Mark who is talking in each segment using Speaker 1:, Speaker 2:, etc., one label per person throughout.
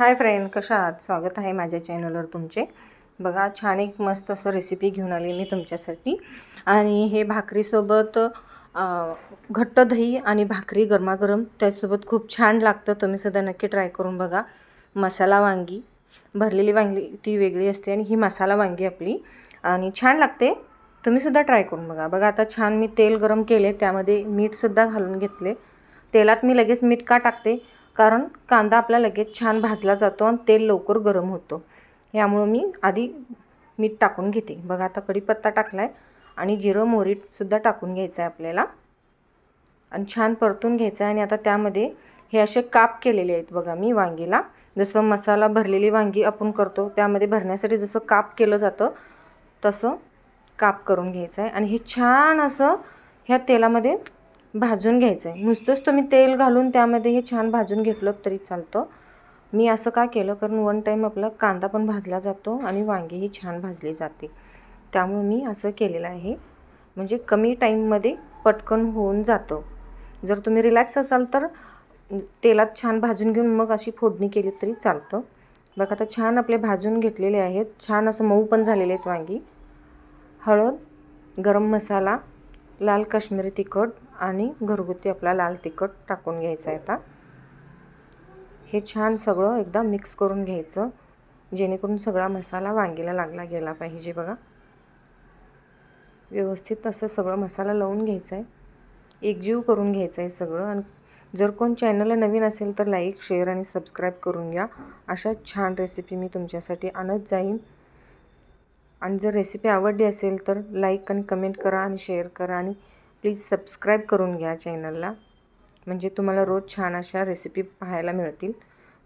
Speaker 1: Hi friend कशा आहात? स्वागत आहे माझ्या चॅनलवर तुमचे. बघा छान एक मस्त असं रेसिपी घेऊन आली मी तुमच्यासाठी. आणि हे भाकरीसोबत घट्ट दही आणि भाकरी गरमागरम त्यासोबत खूप छान लागतं. तुम्ही सुद्धा नक्की ट्राय करून बघा. मसाला वांगी. भरलेली वांगी ती वेगळी असते आणि ही मसाला वांगी आपली. आणि छान लागते. तुम्हीसुद्धा ट्राय करून बघा. बघा आता छान मी तेल गरम केले. त्यामध्ये मीठसुद्धा घालून घेतले. तेलात मी लगेच मीठ का टाकते? कारण कांदा आपला लगेच छान भाजला जातो आणि तेल लवकर गरम होतो. यामुळं मी आधी मीठ टाकून घेते. बघा आता कढीपत्ता टाकला आहे आणि जिरं मोहरीसुद्धा टाकून घ्यायचं आहे आपल्याला. आणि छान परतून घ्यायचं आहे आणि आता त्यामध्ये हे असे काप केलेले आहेत बघा मी वांगीला. जसं मसाला भरलेली वांगी आपण करतो त्यामध्ये भरण्यासाठी जसं काप केलं जातं तसं काप करून घ्यायचं आहे आणि हे छान असं ह्या तेलामध्ये भाजून घ्यायचं आहे नुसतंच तुम्ही तेल घालून त्यामध्ये हे छान भाजून घेतलं तरी चालतं. मी असं का केलं? कारण वन टाईम आपला कांदा पण भाजला जातो आणि वांगीही छान भाजली जाते. त्यामुळे मी असं केलेलं आहे. म्हणजे कमी टाईममध्ये पटकन होऊन जातं. जर तुम्ही रिलॅक्स असाल तर तेलात छान भाजून घेऊन मग अशी फोडणी केली तरी चालतं. बघा आता छान आपले भाजून घेतलेले आहेत. छान असं मऊ पण झालेले आहेत वांगी. हळद गरम मसाला लाल काश्मीरी तिखट आणि घरगुती आपला लाल तिखट टाकून घ्यायचं आहे आता. हे छान सगळं एकदा मिक्स करून घ्यायचं जेणेकरून सगळा मसाला वांगीला लागला गेला पाहिजे बघा. व्यवस्थित असं सगळं मसाला लावून घ्यायचा आहे. एकजीव करून घ्यायचं आहे सगळं आणि जर कोण चॅनलला नवीन असेल तर लाईक शेअर आणि सबस्क्राईब करून घ्या. अशा छान रेसिपी मी तुमच्यासाठी आणत जाईन. आणि जर रेसिपी आवडली असेल तर लाईक आणि कमेंट करा आणि शेअर करा आणि प्लीज सबस्क्राईब करून घ्या चॅनलला. म्हणजे तुम्हाला रोज छान अशा रेसिपी पाहायला मिळतील.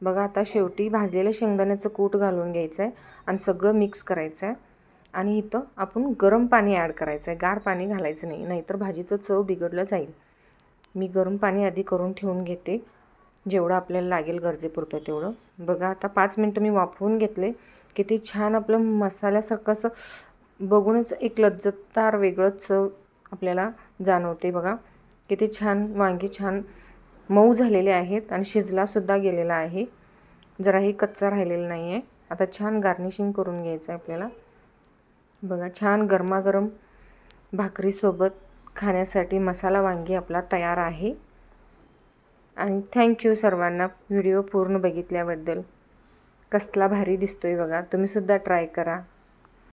Speaker 1: बघा आता शेवटी भाजलेलं शेंगदाण्याचं कूट घालून घ्यायचं आहे आणि सगळं मिक्स करायचं आहे आणि इथं आपण गरम पाणी ॲड करायचं आहे गार पाणी घालायचं नाही नाहीतर भाजीचं चव बिघडलं जाईल. मी गरम पाणी आधी करून ठेवून घेते. जेवढं आपल्याला लागेल गरजेपुरतं तेवढं. बघा आता पाच मिनटं मी वाफवून घेतले किती छान आपलं मसाल्यासारखं असं बघूनच एक लज्जतदार वेगळंच चव आपल्याला जाणवते बघा. किती छान वांगी छान मऊ झालेले आहेत आणि शिजलासुद्धा गेलेला आहे. जराही कच्चा राहिलेला नाही आहे आता छान गार्निशिंग करून घ्यायचं आहे आपल्याला. बघा छान गरमागरम भाकरीसोबत खाण्यासाठी मसाला वांगी आपला तयार आहे. आणि थँक्यू सर्वांना व्हिडिओ पूर्ण बघितल्याबद्दल. कसला भारी दिसतोय बघा. तुम्हीसुद्धा ट्राय करा.